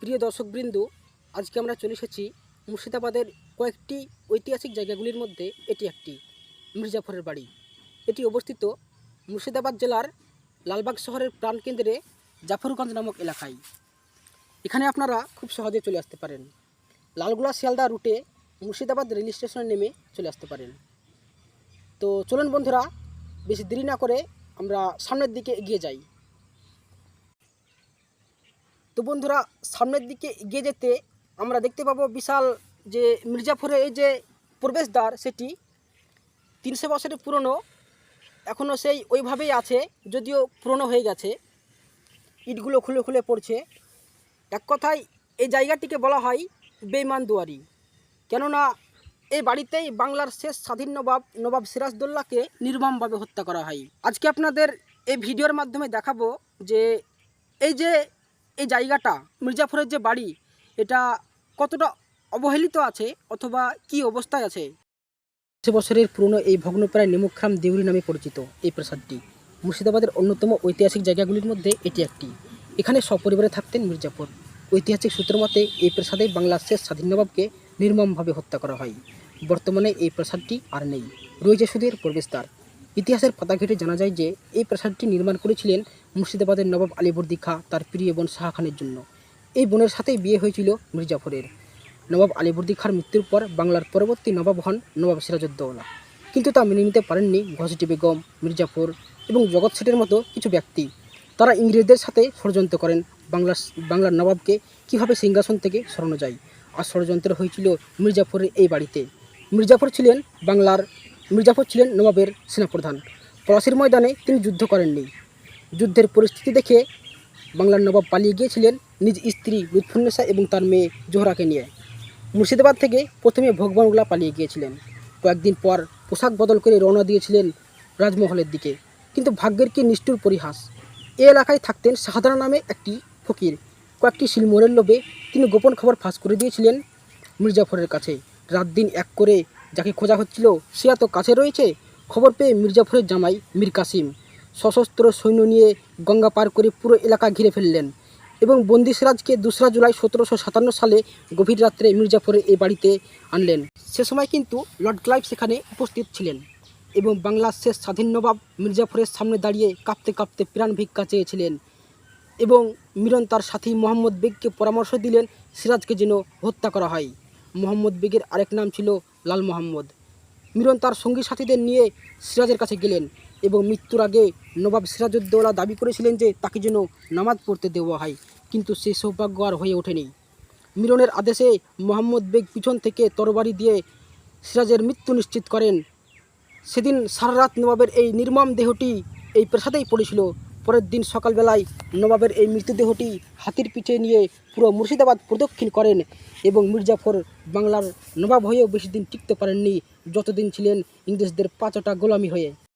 প্রিয় দর্শকবৃন্দ, আজকে আমরা চলে এসেছি মুর্শিদাবাদের কয়েকটি ঐতিহাসিক জায়গাগুলির মধ্যে এটি একটি, মির্জাফরের বাড়ি। এটি অবস্থিত মুর্শিদাবাদ জেলার লালবাগ শহরের প্রাণকেন্দ্রে জাফরগঞ্জ নামক এলাকায়। এখানে আপনারা খুব সহজে চলে আসতে পারেন। লালগোলা শিয়ালদা রুটে মুর্শিদাবাদ রেল স্টেশনে নেমে চলে আসতে পারেন। তো চলুন বন্ধুরা, বেশি দেরি না করে আমরা সামনের দিকে এগিয়ে যাই। তো বন্ধুরা, সামনের দিকে এগিয়ে যেতে আমরা দেখতে পাবো বিশাল যে মির্জাপুরের এই যে প্রবেশদ্বার, সেটি তিনশো বছরের পুরনো এখনও সেই ওইভাবেই আছে, যদিও পুরনো হয়ে গেছে। ইটগুলো খুলে খুলে পড়ছে। এক কথায়, এই জায়গাটিকে বলা হয় বেইমান দুয়ারি। কেননা, এই বাড়িতেই বাংলার শেষ স্বাধীন নবাব নবাব সিরাজদৌল্লাকে নির্মমভাবে হত্যা করা হয়। আজকে আপনাদের এই ভিডিওর মাধ্যমে দেখাবো যে এই যে এই জায়গাটা, মির্জাফরের যে বাড়ি, এটা কতটা অবহেলিত আছে অথবা কি অবস্থায় আছে? বছরের পুরনো এই ভগ্নপ্রায় নেমুখাম দেউরি নামে পরিচিত এই প্রাসাদটি। মুর্শিদাবাদের অন্যতম ঐতিহাসিক জায়গাগুলির মধ্যে এটি একটি। এখানে সপরিবারে থাকতেন মির্জাফর। ঐতিহাসিক সূত্র মতে, এই প্রাসাদে বাংলার শেষ স্বাধীন নবাবকে নির্মমভাবে হত্যা করা হয়। বর্তমানে এই প্রাসাদটি আর নেই। রয়েছে সুদের প্রবেশদ্বার। ইতিহাসের পাতা ঘেটে জানা যায় যে, এই প্রাসাদটি নির্মাণ করেছিলেন মুর্শিদাবাদের নবাব আলীবর্দী খাঁ তার প্রিয় বোন শাহ খানের জন্য। এই বোনের সাথেই বিয়ে হয়েছিল মির্জাফরের নবাব আলীবর্দী খাঁর মৃত্যুর পর বাংলার পরবর্তী নবাব হন নবাব সিরাজউদ্দৌলা। কিন্তু তা মেনে নিতে পারেননি ঘসিটি বেগম মির্জাফর এবং জগৎ শেঠের মতো কিছু ব্যক্তি। তারা ইংরেজদের সাথে ষড়যন্ত্র করেন। বাংলার বাংলার নবাবকে কীভাবে সিংহাসন থেকে সরানো যায়? আর ষড়যন্ত্র হয়েছিল মির্জাফরের এই বাড়িতে। মির্জাফর ছিলেন বাংলার মির্জাফর ছিলেন নবাবের সেনাপ্রধান। পলাশির ময়দানে তিনি যুদ্ধ করেননি। যুদ্ধের পরিস্থিতি দেখে বাংলার নবাব পালিয়ে গিয়েছিলেন নিজ স্ত্রী লুৎফুন্নেসা এবং তার মেয়ে জোহরাকে নিয়ে। মুর্শিদাবাদ থেকে প্রথমে ভগবানগুলা পালিয়ে গিয়েছিলেন। কয়েকদিন পর পোশাক বদল করে রওনা দিয়েছিলেন রাজমহলের দিকে। কিন্তু ভাগ্যের কি নিষ্ঠুর পরিহাস? এ এলাকায় থাকতেন শাহদানা নামে একটি ফকির। কয়েকটি শিলমোড়ের লোভে তিনি গোপন খবর ফাঁস করে দিয়েছিলেন মির্জাফরের কাছে। রাত দিন এক করে যাকে খোঁজা হচ্ছিল সে এত কাছে রয়েছে? খবর পেয়ে মির্জাফরের জামাই মীর কাসিম সশস্ত্র সৈন্য নিয়ে গঙ্গা পার করে পুরো এলাকা ঘিরে ফেললেন এবং বন্দি সিরাজকে দোসরা জুলাই সতেরোশো সাতান্ন সালে গভীর রাত্রে মির্জাফরের এই বাড়িতে আনলেন। সে সময় কিন্তু লর্ড ক্লাইভ সেখানে উপস্থিত ছিলেন এবং বাংলার শেষ স্বাধীন নবাব মির্জাফরের সামনে দাঁড়িয়ে কাঁপতে কাঁপতে প্রাণ ভিক্ষা চেয়েছিলেন এবং মিরন তার সাথী মোহাম্মদ বেগকে পরামর্শ দিলেন, সিরাজকে যেন হত্যা করা হয়। মোহাম্মদ বেগের আরেক নাম ছিল লাল মোহাম্মদ। মিরন তার সঙ্গী সাথীদের নিয়ে সিরাজের কাছে গেলেন এবং মৃত্যুর আগে নবাব সিরাজউদ্দৌলা দাবি করেছিলেন যে তাকে যেন নামাজ পড়তে দেওয়া হয়, কিন্তু সে সৌভাগ্য আর হয়ে ওঠেনি। মিরনের আদেশে মোহাম্মদ বেগ পিছন থেকে তরবারি দিয়ে সিরাজের মৃত্যু নিশ্চিত করেন। সেদিন সারা রাত নবাবের এই নির্মম দেহটি এই প্রাসাদেই পড়েছিল। পরের দিন সকালবেলায় নবাবের এই মৃতদেহটি হাতির পিঠে নিয়ে পুরো মুর্শিদাবাদ প্রদক্ষিণ করেন এবং মির্জাফর বাংলার নবাব হয়েও বেশি দিন টিকতে পারেননি, যতদিন ছিলেন ইংরেজদের পাঁচটা গোলামি হয়ে।